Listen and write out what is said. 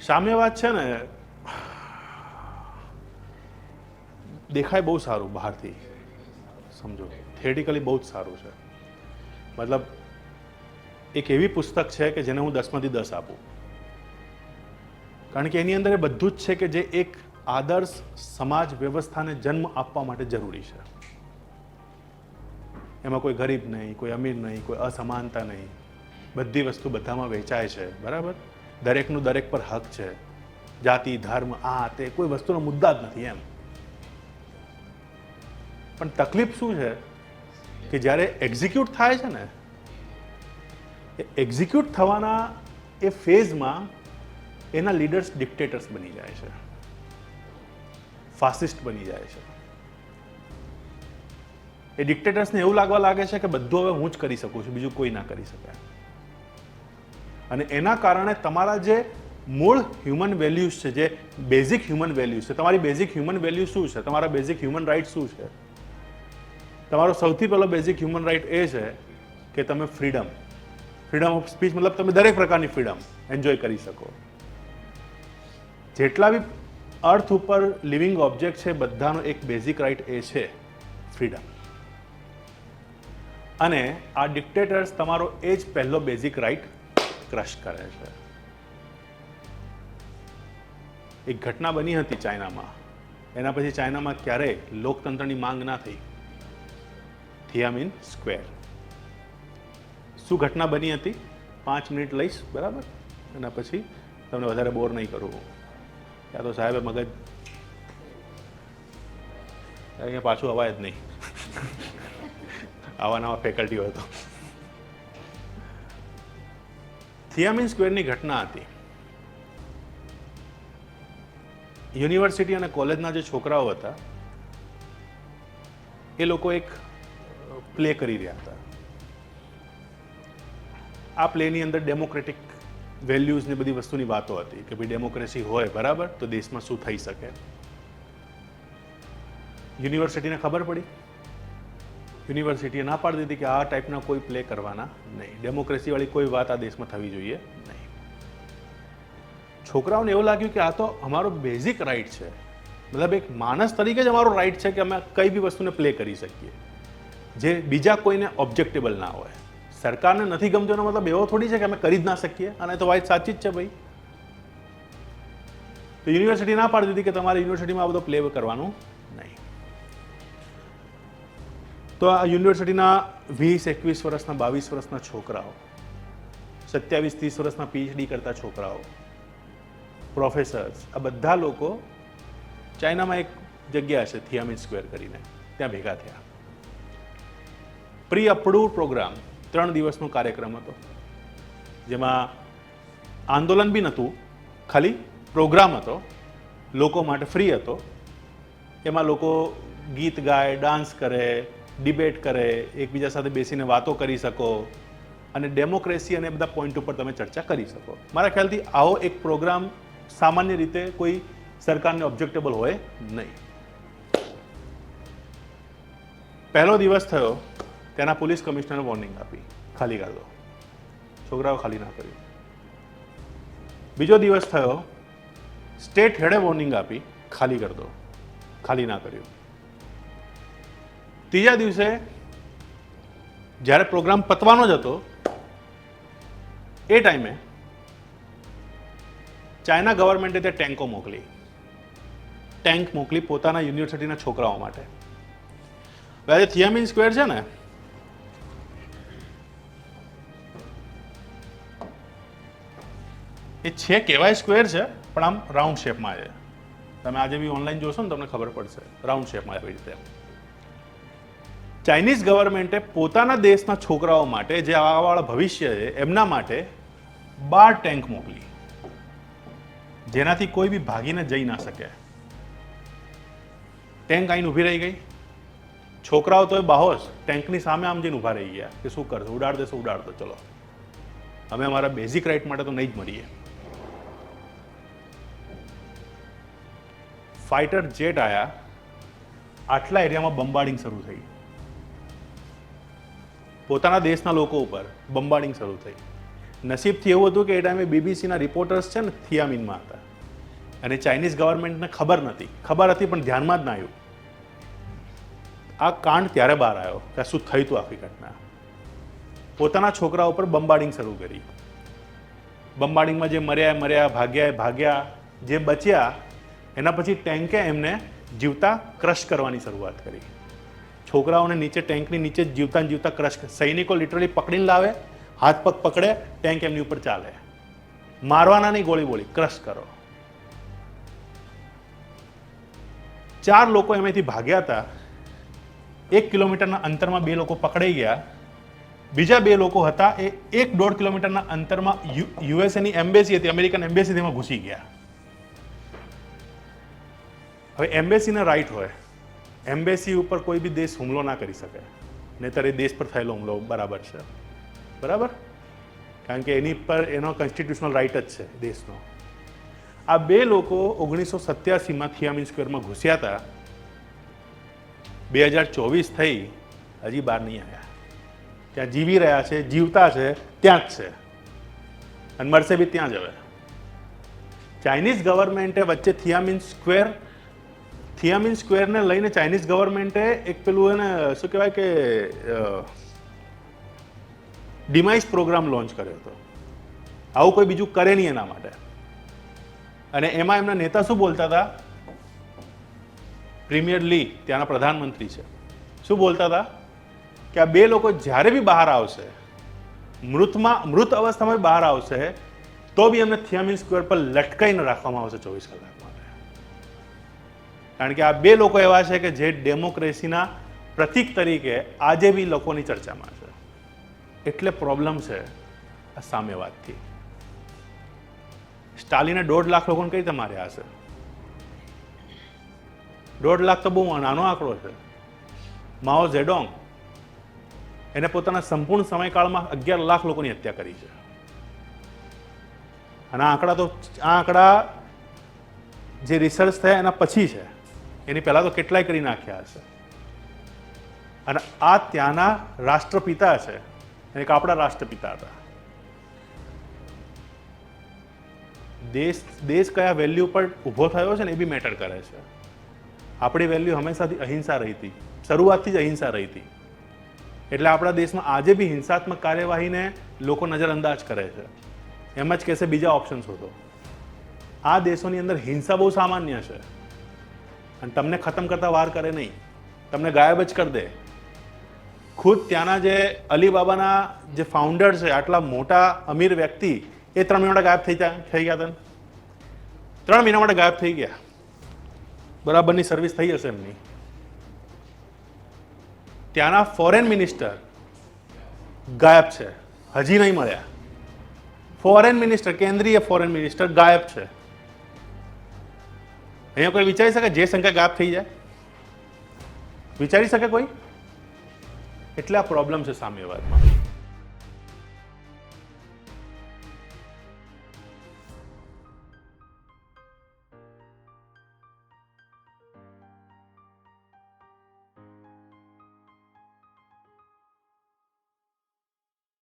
સામ્યવાદ છે ને, દેખાય બહુ સારું બહારથી, સમજો. થિયેટિકલી બહુ જ સારું છે. મતલબ, એક એવી પુસ્તક છે કે જેને હું દસમાંથી દસ આપું. કારણ કે એની અંદર એ બધું જ છે કે જે એક આદર્શ સમાજ વ્યવસ્થાને જન્મ આપવા માટે જરૂરી છે. એમાં કોઈ ગરીબ નહીં, કોઈ અમીર નહીં, કોઈ અસમાનતા નહીં. બધી વસ્તુ બધામાં વેચાય છે. બરાબર? દરેકનું દરેક પર હક છે. જાતિ, ધર્મ, આ, તે, કોઈ વસ્તુનો મુદ્દા જ નથી એમ. પણ તકલીફ શું છે કે જ્યારે એક્ઝિક્યુટ થાય છે ને, એ એક્ઝિક્યુટ થવાના એ ફેઝમાં એના લીડર્સ ડિક્ટેટર્સ બની જાય છે. ફાસિસ્ટ બની જાય છે. એ ડિક્ટેટર્સને એવું લાગવા લાગે છે કે બધું હવે હું જ કરી શકું છું, બીજું કોઈ ના કરી શકે. અને એના કારણે તમારા જે મૂળ હ્યુમન વેલ્યુઝ છે, જે બેઝિક હ્યુમન વેલ્યુઝ છે, તમારી બેઝિક હ્યુમન વેલ્યુ શું છે? તમારા બેઝિક હ્યુમન રાઇટ શું છે? તમારો સૌથી પહેલો બેઝિક હ્યુમન રાઇટ એ છે કે તમે ફ્રીડમ ફ્રીડમ ઓફ સ્પીચ મતલબ તમે દરેક પ્રકારની ફ્રીડમ એન્જોય કરી શકો. જેટલા બી અર્થ ઉપર લિવિંગ ઓબ્જેક્ટ છે, બધાનો એક બેઝિક રાઇટ એ છે ફ્રીડમ અને આ ડિક્ટેટર્સ તમારો એ જ પહેલો બેઝિક રાઇટ ક્રશ કરે છે. એક ઘટના બની હતી ચાઇનામાં. એના પછી ચાઇનામાં ક્યારેય લોકતંત્રની માંગ ના થઈ. Tiananmen Square. શું ઘટના બની હતી? પાંચ મિનિટ લઈશ, બરાબર? એના પછી તમને વધારે બોર નહીં કરું ત્યાં તો સાહેબે મગજ અહીંયા પાછું અવાય જ નહીં. આવા નવા ફેકલ્ટી હોય થિયામિન સ્ક્વેરની ઘટના હતી. યુનિવર્સિટી અને કોલેજના જે છોકરાઓ હતા, એ લોકો એક પ્લે કરી રહ્યા હતા. આ પ્લેની અંદર ડેમોક્રેટિક વેલ્યુઝ ને બધી વસ્તુની વાતો હતી કે ભાઈ ડેમોક્રેસી હોય બરાબર તો દેશમાં શું થઈ શકે? યુનિવર્સિટીને ખબર પડી? યુનિવર્સિટીએ ના પાડી દીધી કે આ ટાઈપના કોઈ પ્લે કરવાના નહીં. ડેમોક્રેસીવાળી કોઈ વાત આ દેશમાં થવી જોઈએ નહીં. છોકરાઓને એવું લાગ્યું કે આ તો અમારો બેઝિક રાઈટ છે. મતલબ એક માણસ તરીકે જ અમારો રાઈટ છે કે અમે કઈ બી વસ્તુને પ્લે કરી શકીએ. જે બીજા કોઈને ઓબ્જેક્ટેબલ ના હોય. સરકારને નથી ગમતો એનો મતલબ એવો થોડી છે કે અમે કરી જ ના શકીએ. અને તો વાત સાચી જ છે ભાઈ. તો યુનિવર્સિટી ના પાડી દીધી કે તમારે યુનિવર્સિટીમાં આ બધો પ્લે કરવાનું તો આ યુનિવર્સિટીના વીસ, એકવીસ વર્ષના, બાવીસ વર્ષના છોકરાઓ, સત્યાવીસ, ત્રીસ વર્ષના પીએચડી કરતા છોકરાઓ પ્રોફેસર્સ આ બધા લોકો ચાઇનામાં એક જગ્યા છે થિયામિન સ્ક્વેર કરીને. ત્યાં ભેગા થયા. પ્રી અપ્રુવ પ્રોગ્રામ, ત્રણ દિવસનો કાર્યક્રમ હતો. જેમાં આંદોલન બી નહોતું, ખાલી પ્રોગ્રામ હતો, લોકો માટે ફ્રી હતો. એમાં લોકો ગીત ગાય, ડાન્સ કરે ડિબેટ કરે, એકબીજા સાથે બેસીને વાતો કરી શકો અને ડેમોક્રેસી અને બધા પોઈન્ટ ઉપર તમે ચર્ચા કરી શકો. મારા ખ્યાલથી આવો એક પ્રોગ્રામ સામાન્ય રીતે કોઈ સરકારને ઓબ્જેક્ટેબલ હોય નહીં. પહેલો દિવસ થયો તેના પોલીસ કમિશનરે વોર્નિંગ આપી. ખાલી કાઢો છોકરાઓ ખાલી ના કર્યું. બીજો દિવસ થયો, સ્ટેટ હેડે વોર્નિંગ આપી. ખાલી કરી દો. ખાલી ના કર્યું. ત્રીજા દિવસે જ્યારે પ્રોગ્રામ પતવાનો જ હતો, એ ટાઈમે ચાઇના ગવર્મેન્ટે ત્યાં ટેન્કો મોકલી. ટેન્ક મોકલી પોતાના યુનિવર્સિટીના છોકરાઓ માટે. હવે આજે થિયામિન સ્ક્વેર છે ને, એ છે કહેવાય સ્ક્વેર છે, પણ આમ રાઉન્ડ શેપમાં છે. તમે આજે બી ઓનલાઈન જોશો ને, તમને ખબર પડશે. રાઉન્ડ શેપમાં આવી રીતે. ચાઇનીઝ ગવર્મેન્ટે પોતાના દેશના છોકરાઓ માટે જે આવવાવાળા ભવિષ્ય છે, એમના માટે બાર ટેન્ક મોકલી. જેનાથી કોઈ બી ભાગીને જઈ ના શકે. ટેન્ક આઈને ઊભી રહી ગઈ. છોકરાઓ તો એ બાહોશ, ટેન્કની સામે આમ જઈને ઊભા રહી ગયા કે શું કરશે, ઉડાડ દેશો, ઉડાડ દો, ચલો. અમે અમારા બેઝિક રાઇટ માટે તો નહીં જ મળીએ. ફાઇટર જેટ આયા. આટલા એરિયામાં બંબાર્ડિંગ શરૂ થઈ. પોતાના દેશના લોકો ઉપર બંબાર્ડિંગ શરૂ થઈ. નસીબથી એવું હતું કે એ ટાઈમે બીબીસીના રિપોર્ટર્સ છે ને થિયામીનમાં હતા. અને ચાઇનીઝ ગવર્મેન્ટને ખબર નથી ખબર હતી પણ ધ્યાનમાં જ ના આવ્યું. આ કાંડ ત્યારે બહાર આવ્યો કે શું થયું હતું આખી ઘટના. પોતાના છોકરા ઉપર બંબાડિંગ શરૂ કરી. બંબાડિંગમાં જે મર્યા મર્યા, ભાગ્યા ભાગ્યા, જે બચ્યા, એના પછી ટેન્કે એમને જીવતા ક્રશ કરવાની શરૂઆત કરી. છોકરાઓને નીચે ટેન્કની નીચે જ જીવતા ને જીવતા ક્રશ સૈનિકો લિટરલી પકડીને લાવે, હાથ પગ પકડે, ટેન્ક એમની ઉપર ચાલે. મારવાના નહીં ગોળી બોલી ક્રશ કરો. ચાર લોકો એમાંથી ભાગ્યા હતા. એક કિલોમીટરના અંતરમાં બે લોકો પકડાઈ ગયા. બીજા બે લોકો હતા એ એક દોઢ કિલોમીટરના અંતરમાં યુએસએની એમ્બેસી હતી, અમેરિકન એમ્બેસી તેમાં ઘૂસી ગયા. હવે એમ્બેસીને રાઈટ હોય. એમ્બેસી ઉપર કોઈ બી દેશ હુમલો ના કરી શકે. નહીતર એ દેશ પર થયેલો હુમલો, બરાબર છે. બરાબર? કારણ કે એની પર એનો કોન્સ્ટિટ્યુશનલ રાઈટ જ છે, દેશનો. આ બે લોકો ઓગણીસો સત્યાસીમાં થિયામીન સ્ક્વેરમાં ઘૂસ્યા હતા. બે હજાર ચોવીસ થઈ હજી બહાર નહીં આવ્યા. ત્યાં જીવી રહ્યા છે, જીવતા છે, ત્યાં જ છે. અને મરશે બી ત્યાં જ હવે. ચાઇનીઝ ગવર્મેન્ટે વચ્ચે થિયામીન સ્ક્વેર થિયામીન સ્ક્વેરને લઈને ચાઇનીઝ ગવર્મેન્ટે એક પેલું એને, શું કહેવાય કે ડિમાઇસ પ્રોગ્રામ લોન્ચ કર્યો હતો. આવું કોઈ બીજું કરે નહીં એના માટે. અને એમાં એમના નેતા શું બોલતા હતા? પ્રીમિયર લી, ત્યાંના પ્રધાનમંત્રી છે. શું બોલતા હતા? કે આ બે લોકો જ્યારે બી બહાર આવશે, મૃતમાં, મૃત અવસ્થામાં બહાર આવશે, તો બી એમને થિયામીન સ્ક્વેર પર લટકાઈને રાખવામાં આવશે ચોવીસ કલાક માટે કારણ કે આ બે લોકો એવા છે કે જે ડેમોક્રેસીના પ્રતીક તરીકે આજે બી લોકોની ચર્ચામાં છે. એટલે પ્રોબ્લેમ છે આ સામ્યવાદથી. સ્ટાલિને દોઢ લાખ લોકોને કઈ તમારે હશે? દોઢ લાખ તો બહુ નાનો આંકડો છે. માઓ ઝેડોંગ એને પોતાના સંપૂર્ણ સમયકાળમાં અગિયાર લાખ લોકોની હત્યા કરી છે. અને આંકડા તો, આ આંકડા જે રિસર્ચ થયા એના પછી છે. એની પહેલાં તો કેટલાય કરી નાખ્યા હશે. અને આ ત્યાંના રાષ્ટ્રપિતા છે. એક આપણા રાષ્ટ્રપિતા હતા. દેશ દેશ કયા વેલ્યુ પર ઊભો થયો છે ને એ બી મેટર કરે છે. આપણી વેલ્યુ હંમેશાથી અહિંસા રહી હતી શરૂઆતથી જ અહિંસા રહી હતી એટલે આપણા દેશમાં આજે બી હિંસાત્મક કાર્યવાહીને લોકો નજરઅંદાજ કરે છે. એમ જ કહેશે બીજા ઓપ્શન શોધો આ દેશોની અંદર હિંસા બહુ સામાન્ય છે. અને તમને ખતમ કરતા વાર કરે નહીં. તમને ગાયબ જ કરી દે. ખુદ ત્યાંના જે અલીબાબાના જે ફાઉન્ડર છે, આટલા મોટા અમીર વ્યક્તિ, એ ત્રણ મહિના માટે ગાયબ થઈ થઈ ગયા હતા ત્રણ મહિના માટે ગાયબ થઈ ગયા. બરાબરની સર્વિસ થઈ હશે એમની. ત્યાંના ફોરેન મિનિસ્ટર ગાયબ છે. હજી નહીં મળ્યા. ફોરેન મિનિસ્ટર કેન્દ્રીય ફોરેન મિનિસ્ટર ગાયબ છે. અહીંયા કોઈ વિચારી શકે જે શંકા ગાપ થઈ જાય? વિચારી શકે કોઈ? એટલે પ્રોબ્લેમ છે સામ્યવાદમાં?